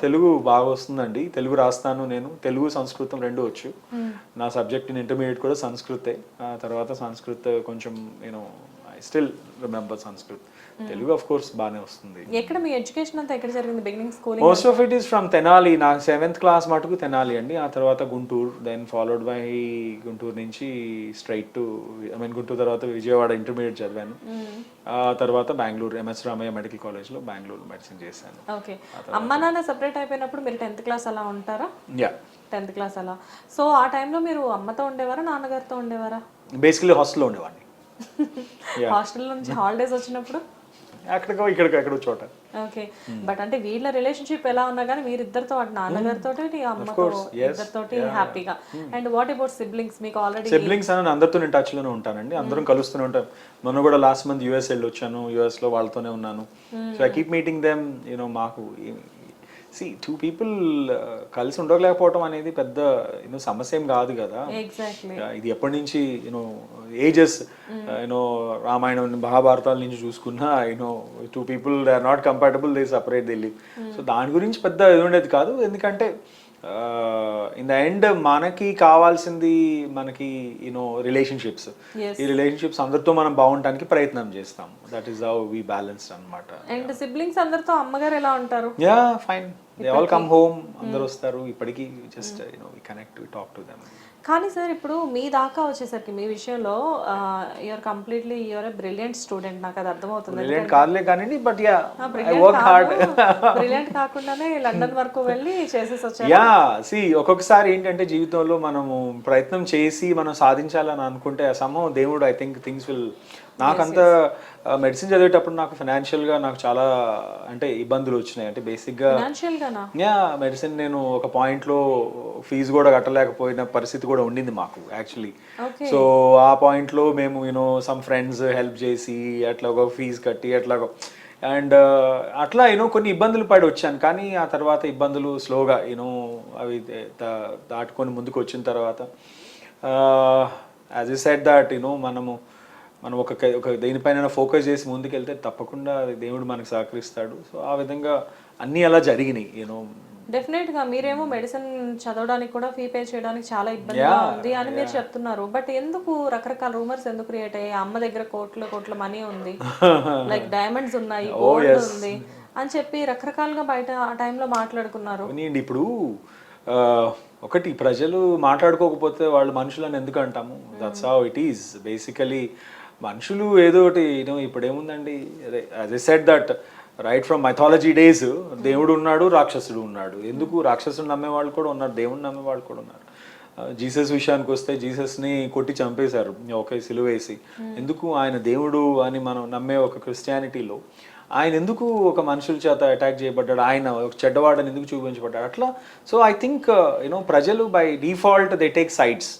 తెలుగు బాగా వస్తుందండి తెలుగు రాస్తాను నేను. తెలుగు సంస్కృతం రెండు వచ్చు. నా సబ్జెక్ట్ ఇన్ ఇంటర్మీడియట్ కూడా సంస్కృతే. ఆ తర్వాత సంస్కృత్ కొంచెం నేను I still remember Sanskrit Telugu of course బాగానే వస్తుంది. ఎక్కడ మీ ఎడ్యుకేషన్ అంతా ఎక్కడ జరిగింది? Beginning schooling most of it is from Tenali నాకు సెవెంత్ క్లాస్ మటుకు తెనాలి అండి. ఆ తర్వాత Guntur then followed by Guntur నుంచి straight to I mean Guntur తర్వాత విజయవాడ ఇంటర్మీడియట్ చదివాను. ఆ తర్వాత బెంగళూరు ఎంఎస్ రామయ్య మెడికల్ కాలేజ్లో బెంగళూరు మెడిసిన్ చేశాను. ఓకే అమ్మ నాన్న సెపరేట్ అయిపోయినప్పుడు మీరు టెన్త్ క్లాస్ అలా ఉంటారా? యా టెన్త్ క్లాస్ అలా. సో ఆ టైంలో మీరు అమ్మతో ఉండేవారా? నాన్నగారితో ఉండేవారా? బేసికలీ హాస్టల్లో ఉండేవాడిని. హాస్టల్ నుంచి హాలిడేస్ వచ్చినప్పుడు? అక్కడికో ఇక్కడికో ఎక్కడో చోట. ఓకే బట్ అంటే వీళ్ళ రిలేషన్షిప్ ఎలా ఉన్నా కానీ మీరు ఇద్దరితో అటు నాన్నగారితో అమ్మతో ఇద్దరితోటి హ్యాపీగా. అండ్ వాట్ అబౌట్ సిబ్లింగ్స్ మీకు ఆల్రెడీ సిబ్లింగ్స్ అని అందరితో నేను టచ్లోనే ఉంటానండి. అందరం కలుస్తూనే ఉంటాం. మొన్న కూడా లాస్ట్ మంత్ యూఎస్ వెళ్ళి వచ్చాను యూఎస్లో వాళ్ళతోనే ఉన్నాను. So I keep meeting them you know మాకు సి టూ పీపుల్ కలిసి ఉండలేకపోవడం అనేది పెద్ద యూనో సమస్య ఏం కాదు కదా. Yeah, ఇది ఎప్పటి నుంచి you know ages you know Ramayana మహాభారతాల నుంచి చూసుకున్నా you know two people they are not compatible they separate they live so దాని గురించి పెద్ద ఇది ఉండేది కాదు. ఎందుకంటే ఇన్ ద ఎండ్ మనకి కావాల్సింది మనకి యూనో రిలేషన్షిప్స్. ఈ రిలేషన్షిప్స్ అందరితో మనం బాగుండటానికి ప్రయత్నం చేస్తాం. That is how we balanced అనమాట అండ్ సిబ్లింగ్స్ అందరితో అమ్మగారు ఎలా ఉంటారు? Yeah fine they all come home అందరు వస్తారు. ఇప్పటికీ just you know we connect we talk to them కానీ సార్ ఇప్పుడు మీ దాకా వచ్చేసరికి మీ విషయంలో you're completely you're brilliant student నాకు అది అర్థమవుతుంది. బ్రిలియంట్ కాదులే కానీ but yeah work hard brilliant కాకుండానే లండన్ వరకు వెళ్ళి చేసేసి వచ్చారు. యా సి ఒక్కొక్కసారి ఏంటంటే జీవితంలో మనము ప్రయత్నం చేసి మనం సాధించాలని అనుకుంటే సమం దేవుడు ఐ థింక్ థింగ్స్ విల్ నాకంత మెడిసిన్ చదివేటప్పుడు నాకు financial గా నాకు చాలా అంటే ఇబ్బందులు వచ్చినాయి. అంటే బేసిక్గా యా మెడిసిన్ నేను ఒక పాయింట్లో ఫీజు కూడా కట్టలేకపోయిన పరిస్థితి కూడా ఉండింది మాకు యాక్చువల్లీ సో ఆ పాయింట్లో మేము యూనో సమ్ ఫ్రెండ్స్ హెల్ప్ చేసి అట్లా ఒక ఫీజు కట్టి అట్లా అండ్ అట్లా యూనో కొన్ని ఇబ్బందులు పడి వచ్చాను. కానీ ఆ తర్వాత ఇబ్బందులు స్లోగా యూనో అవి దాటుకొని ముందుకు వచ్చిన తర్వాత as a set that you know మనము మనం ఒక ఒక దేనిపైన ఫోకస్ చేసి ముందుకెళ్తే తప్పకుండా దేవుడు మనకు సహకరిస్తాడు. సో ఆ విధంగా అన్నీ అలా జరిగినాయి యూనో డెఫినెట్గా మీరేమో మెడిసిన్ చదవడానికి కూడా ఫీ పే చేయడానికి చాలా ఇబ్బందిగా ఉంది అని మీరు చెప్తున్నారు. బట్ ఎందుకు రకరకాల రూమర్స్ ఎందుకు క్రియేట్ అయ్యాయి? అమ్మ దగ్గర కోట్ల కోట్ల మనీ ఉంది. లైక్ డైమండ్స్ ఉన్నాయి గోల్డ్ ఉంది అని చెప్పి రకరకాలుగా బయట ఆ టైంలో మాట్లాడుకున్నారు. ఇప్పుడు ఒకటి ప్రజలు మాట్లాడుకోకపోతే వాళ్ళు మనుషులని ఎందుకు అంటాము? That's how it is basically మనుషులు ఏదో ఒకటి యూనో ఇప్పుడు ఏముందండి అదే as a set that right from mythology days దేవుడు ఉన్నాడు రాక్షసుడు ఉన్నాడు. ఎందుకు? రాక్షసుడు నమ్మే వాళ్ళు కూడా ఉన్నారు దేవుడు నమ్మే వాళ్ళు కూడా ఉన్నారు. జీసస్ విషయానికి వస్తే జీసస్ని కొట్టి చంపేశారు ఒక సిలువ వేసి. ఎందుకు? ఆయన దేవుడు అని మనం నమ్మే ఒక క్రిస్టియానిటీలో. ఆయన ఎందుకు ఒక మనుషుల చేత అటాక్ చేయబడ్డాడు? ఆయన ఒక చెడ్డవాడని ఎందుకు చూపించబడ్డాడు? అట్లా. So I think you know ప్రజలు by default they take sides.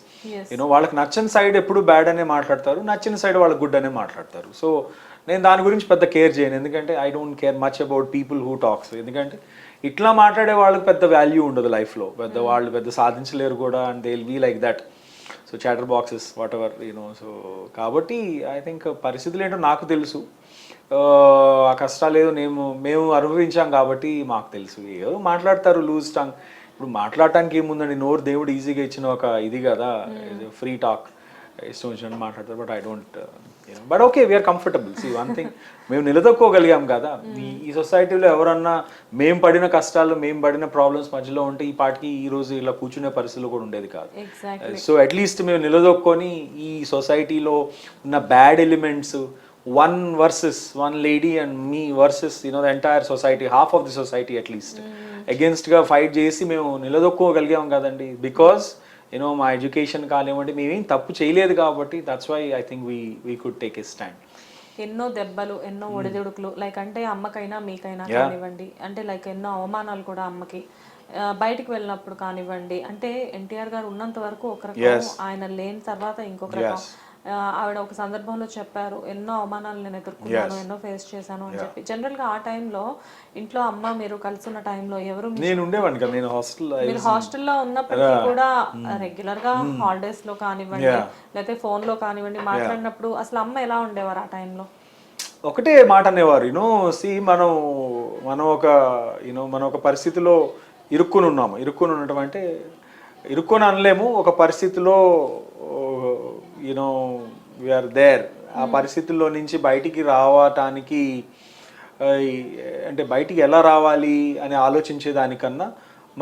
You know వాళ్ళకి నచ్చని సైడ్ ఎప్పుడు బ్యాడ్ అనే మాట్లాడతారు నచ్చిన సైడ్ వాళ్ళకి గుడ్ అనే మాట్లాడతారు. సో నేను దాని గురించి పెద్ద కేర్ చేయను. ఎందుకంటే I don't care much about people who talks ఎందుకంటే ఇట్లా మాట్లాడే వాళ్ళకి పెద్ద వాల్యూ ఉండదు లైఫ్లో పెద్ద వాళ్ళు పెద్ద సాధించలేరు కూడా and they will be like that so chatter boxes whatever you know so కాబట్టి ఐ థింక్ పరిస్థితులు ఏంటో నాకు తెలుసు. ఆ, ఆ కష్టాలు ఏదో మేము మేము అనుభవించాం కాబట్టి మాకు తెలుసు. ఏదో మాట్లాడతారు లూజ్ టంగ్ ఇప్పుడు మాట్లాడటానికి ఏముందండి? నోరు దేవుడు ఈజీగా ఇచ్చిన ఒక ఇది కదా? ఫ్రీ టాక్ ఇష్టం వచ్చినట్టు మాట్లాడతారు but I don't but okay we're comfortable see one thing మేము నిలదొక్కోగలిగాం కదా? ఈ ఈ సొసైటీలో ఎవరన్నా మేము పడిన కష్టాలు మేము పడిన ప్రాబ్లమ్స్ మధ్యలో ఉంటే ఈ పాటికి ఈ రోజు ఇలా కూర్చునే పరిస్థితులు కూడా ఉండేది కాదు. సో అట్లీస్ట్ మేము నిలదొక్కొని ఈ సొసైటీలో ఉన్న bad elements one versus one lady and me versus you know the entire society half of the society at least అగేన్స్ట్గా fight చేసి మేము నిలదొక్కోగలిగాం కదండి. బికాస్ యూనో మా ఎడ్యుకేషన్ కానివ్వండి మేమేం తప్పు చేయలేదు కాబట్టి that's why I think we we could take a stand ఎన్నో దెబ్బలు ఎన్నో ఒడిదుడుకులు లైక్ అంటే అమ్మకైనా మీకైనా కానివ్వండి అంటే లైక్ ఎన్నో అవమానాలు కూడా అమ్మకి. బయటికి వెళ్ళినప్పుడు కానివ్వండి అంటే ఎన్టీఆర్ గారు ఉన్నంత వరకు ఒక రకం ఆయన లేని తర్వాత ఇంకొక రకం. ఆవిడ ఒక సందర్భంలో చెప్పారు ఎన్నో అవమానాలు నేను ఎదుర్కొన్నాను ఎన్నో ఫేస్ చేశాను అని చెప్పి. జనరల్గా ఆ టైంలో ఇంట్లో అమ్మ మీరు కలుసున్న టైంలో ఎవరు నేను ఉండేవాడిని కదా నేను హాస్టల్ మీరు హాస్టల్లో ఉన్నప్పటికీ కూడా రెగ్యులర్గా హాలిడేస్లో కానివ్వండి లేకపోతే ఫోన్లో కానివ్వండి మాట్లాడినప్పుడు అసలు అమ్మ ఎలా ఉండేవారు ఆ టైంలో? ఒకటే మాట అనేవారు యూనో సి మనం మనం ఒక యూనో మనం ఒక పరిస్థితిలో ఇరుక్కుని ఉన్నాము ఇరుక్కుని ఉండటం అంటే ఇరుక్కుని అనలేము ఒక పరిస్థితిలో యూనో వీఆర్ దేర్ ఆ పరిస్థితుల్లో నుంచి బయటికి రావటానికి అంటే బయటికి ఎలా రావాలి అని ఆలోచించే దానికన్నా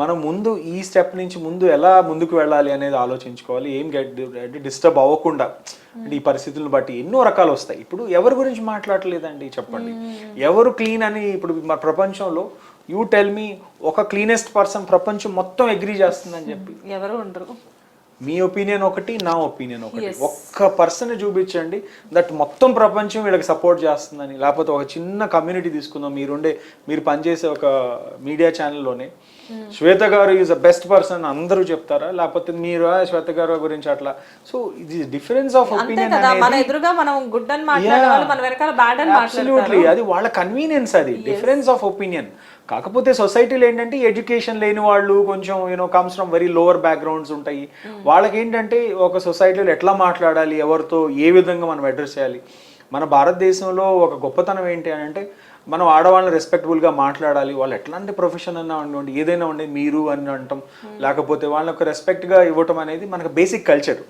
మనం ముందు ఈ స్టెప్ నుంచి ముందు ఎలా ముందుకు వెళ్ళాలి అనేది ఆలోచించుకోవాలి. ఏం గెట్ డిస్టర్బ్ అవ్వకుండా. అంటే ఈ పరిస్థితులను బట్టి ఎన్నో రకాలు వస్తాయి. ఇప్పుడు ఎవరి గురించి మాట్లాడలేదండి చెప్పండి. ఎవరు క్లీన్ అని ఇప్పుడు మన ప్రపంచంలో యూ టెల్ మీ ఒక క్లీనెస్ట్ పర్సన్ ప్రపంచం మొత్తం అగ్రీ చేస్తుందని చెప్పి. ఎవరు ఉండరు. మీ ఒపీనియన్ ఒకటి నా ఒపీనియన్ ఒకటి. ఒక్క పర్సన్ చూపించండి దట్ మొత్తం ప్రపంచం వీళ్ళకి సపోర్ట్ చేస్తుందని. లేకపోతే ఒక చిన్న కమ్యూనిటీ తీసుకుందాం. మీరుండే మీరు పనిచేసే ఒక మీడియా ఛానల్లోనే. శ్వేత గారు ఈజ్ ద బెస్ట్ పర్సన్ అందరూ చెప్తారా? లేకపోతే మీరు "ఆ, శ్వేత గారు గురించి అట్లా? సో ఇది డిఫరెన్స్ ఆఫ్ ఒపీనియన్ అది వాళ్ళ కన్వీనియన్స్ అది. డిఫరెన్స్ ఆఫ్ ఒపీనియన్ కాకపోతే సొసైటీలో ఏంటంటే ఎడ్యుకేషన్ లేని వాళ్ళు కొంచెం you know comes from very lower backgrounds ఉంటాయి. వాళ్ళకి ఏంటంటే ఒక సొసైటీలో ఎట్లా మాట్లాడాలి ఎవరితో ఏ విధంగా మనం అడ్రస్ చేయాలి? మన భారతదేశంలో ఒక గొప్పతనం ఏంటి అని అంటే మనం ఆడవాళ్ళని రెస్పెక్టబుల్గా మాట్లాడాలి వాళ్ళు ఎట్లాంటి ప్రొఫెషన్ అన్నా ఉండండి ఏదైనా ఉండే మీరు అని అంటాం. లేకపోతే వాళ్ళకి రెస్పెక్ట్గా ఇవ్వటం అనేది మనకు బేసిక్ కల్చర్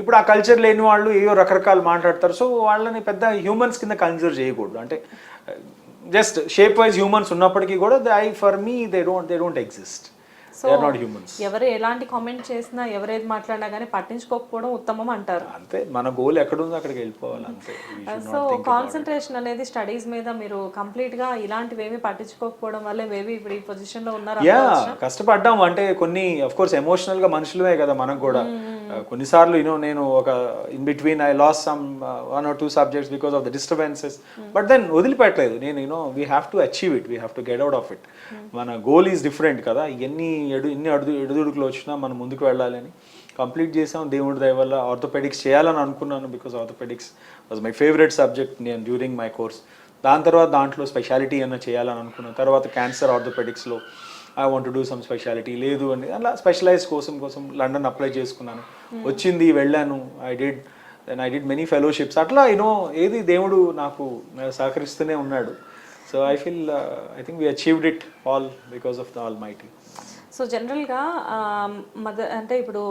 ఇప్పుడు ఆ కల్చర్ లేని వాళ్ళు ఏవో రకరకాలు మాట్లాడతారు. సో వాళ్ళని పెద్ద హ్యూమన్స్ కింద కన్సిడర్ చేయకూడదు. అంటే జస్ట్ షేప్ వైజ్ హ్యూమన్స్ ఉన్నప్పటికీ కూడా I for me they don't they don't exist. They humans ఎవరు ఎలాంటి కామెంట్ చేసినా ఎవరేది మాట్లాడినా కానీ పట్టించుకోకపోవడం ఉత్తమం అంటారు. అంతే మన గోల్ ఎక్కడుందో అక్కడికి వెళ్ళిపోవాలి అంతే. సో. కాన్సన్ట్రేషన్ అనేది స్టడీస్ మీద మీరు కంప్లీట్గా ఇలాంటివి ఏమీ పట్టించుకోకపోవడం వల్లే మేబీ ఇప్పుడు ఈ పొజిషన్లో ఉన్నారు యా కష్టపడ్డాం అంటే కొన్ని అఫ్ కోర్స్ ఎమోషనల్గా మనుషులమే కదా మనకు కూడా. కొన్నిసార్లు యూనో నేను ఒక in between I lost some one or two subjects because of the disturbances but then వదిలిపెట్టలేదు. నేను you know we have to achieve it we have to get out of it మన గోల్ ఈజ్ డిఫరెంట్ కదా. ఎన్ని ఎడు ఎన్ని అడుగు ఎడుదుడుకులు వచ్చినా మనం ముందుకు వెళ్ళాలని కంప్లీట్ చేసాం దేవుడి దయ వల్ల ఆర్థోపెడిక్స్ చేయాలని అనుకున్నాను because orthopaedics was my favourite subject నేను డ్యూరింగ్ మై కోర్స్ దాని తర్వాత దాంట్లో స్పెషాలిటీ అన్న చేయాలని అనుకున్నాను. తర్వాత cancer ఆర్థోపెడిక్స్లో I want do some speciality లేదు అని. అలా స్పెషలైజ్ కోసం కోసం లండన్ అప్లై చేసుకున్నాను. వచ్చింది వెళ్ళాను. I did then I did many fellowships అట్లా యూనో ఏది దేవుడు నాకు సహకరిస్తూనే ఉన్నాడు. So I feel I think we achieved it all because of the almighty so జనరల్గా మదర్ అంటే ఇప్పుడు